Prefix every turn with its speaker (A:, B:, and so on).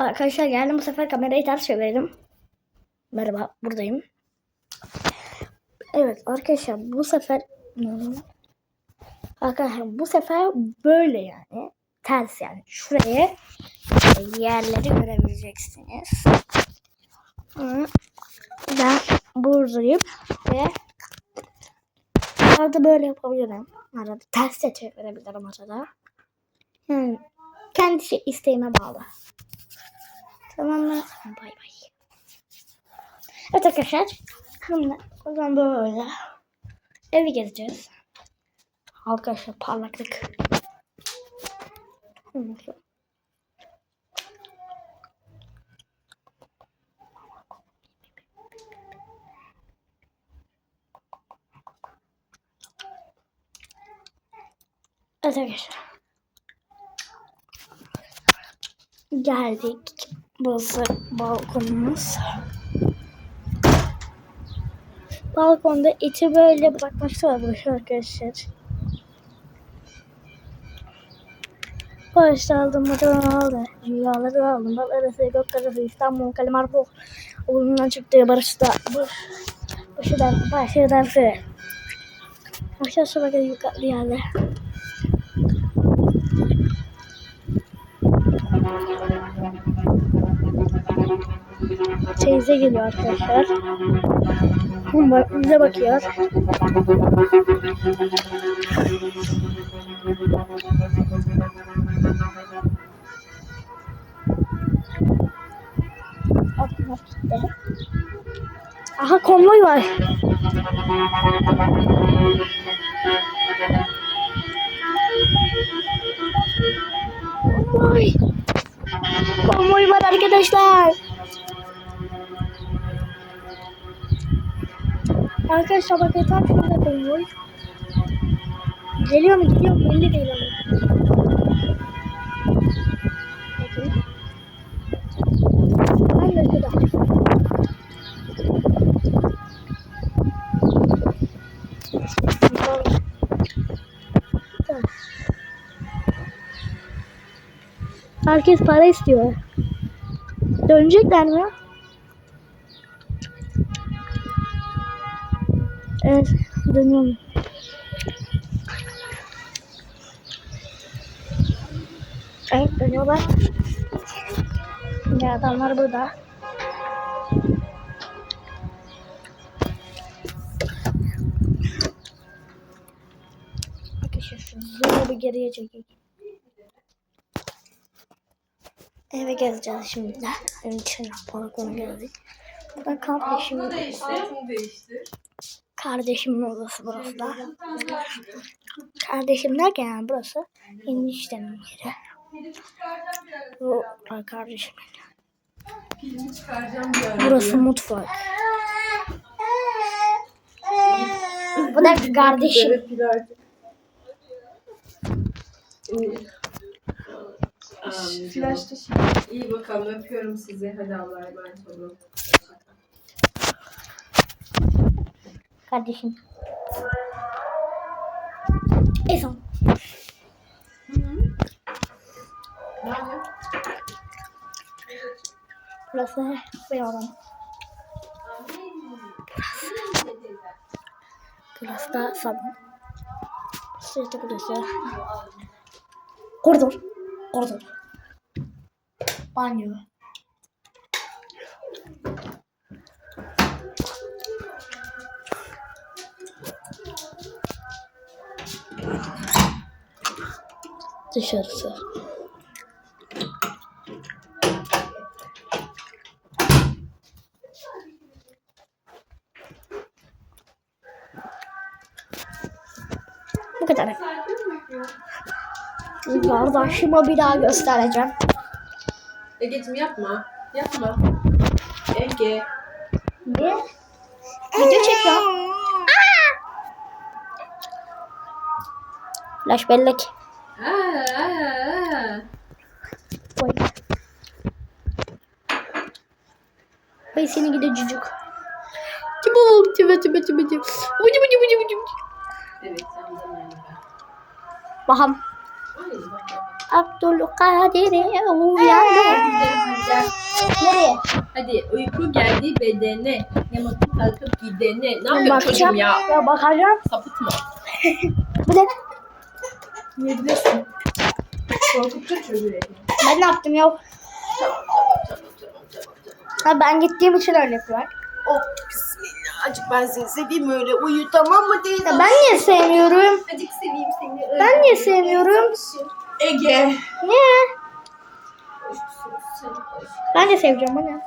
A: Arkadaşlar geldim bu sefer kamerayı ters çevirdim. Merhaba buradayım. Evet arkadaşlar bu sefer Arkadaşlar bu sefer böyle yani ters yani şuraya yerleri görebileceksiniz. Ben buradayım ve arada böyle yapabilirim. Arada ters de çevirebilirim arada. Yani kendi şey, isteğime bağlı. Tamam mı? Bay bay. Evet arkadaşlar. Şimdi o zaman böyle evi gezeceğiz. Arkadaşlar parlaklık. Evet arkadaşlar. Geldik. Burası balkonumuz. Balkonda içi böyle bırakmak varmış arkadaşlar. Başta aldım motorunu aldı. Rüyaları aldım. Bal arası, gök arası, İstanbul, Kalimar bu. Oğlundan çıktı barışta. Bu. Başıdan, başıdan sıra. Aşağısı bakın yukarı yerde. Teyze geliyor arkadaşlar. Bak, bize bakıyor. Aha konvoy var. Konvoy. Konvoy var arkadaşlar. Arkadaşlar bakın tam şurada konvoy. Geliyor mu gidiyor mu belli değil ama. Bakın. Ben de şurada. Herkes para istiyor. Dönecekler mi? Evet, dönüyorum. Evet, dönüyorlar. Ya adamlar burada. Arkadaşlar şu zoom'u bir geriye çekeyim. Eve gezeceğiz şimdi de. Evin içine balkona geldik. Burada kardeşim,
B: Altını değiştir.
A: Kardeşimin odası burası da. Kardeşim derken yani burası eniştemin yeri. Bu da kardeşim.
B: Pilini çıkaracağım bir ara.
A: Burası mutfak. Bu da kardeşim.
B: Flash. İyi bakalım öpüyorum sizi. Hadi Allah'a emanet olun.
A: Kardeşim. Ezan. Burası benim odam. Burası da salon. Burası yatak odası. Koridor. Koridor. Banyo. Dışarısı. Bu kadar. Kardeşime bir daha göstereceğim.
B: Ege'cim yapma. Yapma. Ege.
A: Ne? Video çekiyor. Flash bellek. Oy. Oy seni gide cücük. Çabuk çabuk çabuk çabuk çabuk. Ucu ucu ucu ucu.
B: Evet sen de aynı ben.
A: Baham. Abdülkadir'e uyandım.
B: Gel. geldi. Uyku geldi bedene. Yamatı kalkıp gidene. Ne yapıyorsun çocuğum
A: Bakacağım.
B: ya?
A: Ya bakacağım.
B: Sapıtma.
A: Bir de
B: Yiyebilirsin. Korkuttun çocuğu.
A: ben ne yaptım ya? Ha, ben gittiğim için öyle yapıyor.
C: Oh bismillah. Acık ben seni seveyim öyle uyu tamam mı teyze?
A: Ya ben niye sevmiyorum?
B: Acık seveyim seni.
A: Ben niye sevmiyorum?
C: Ege.
A: Niye? Ben de seveceğim bana.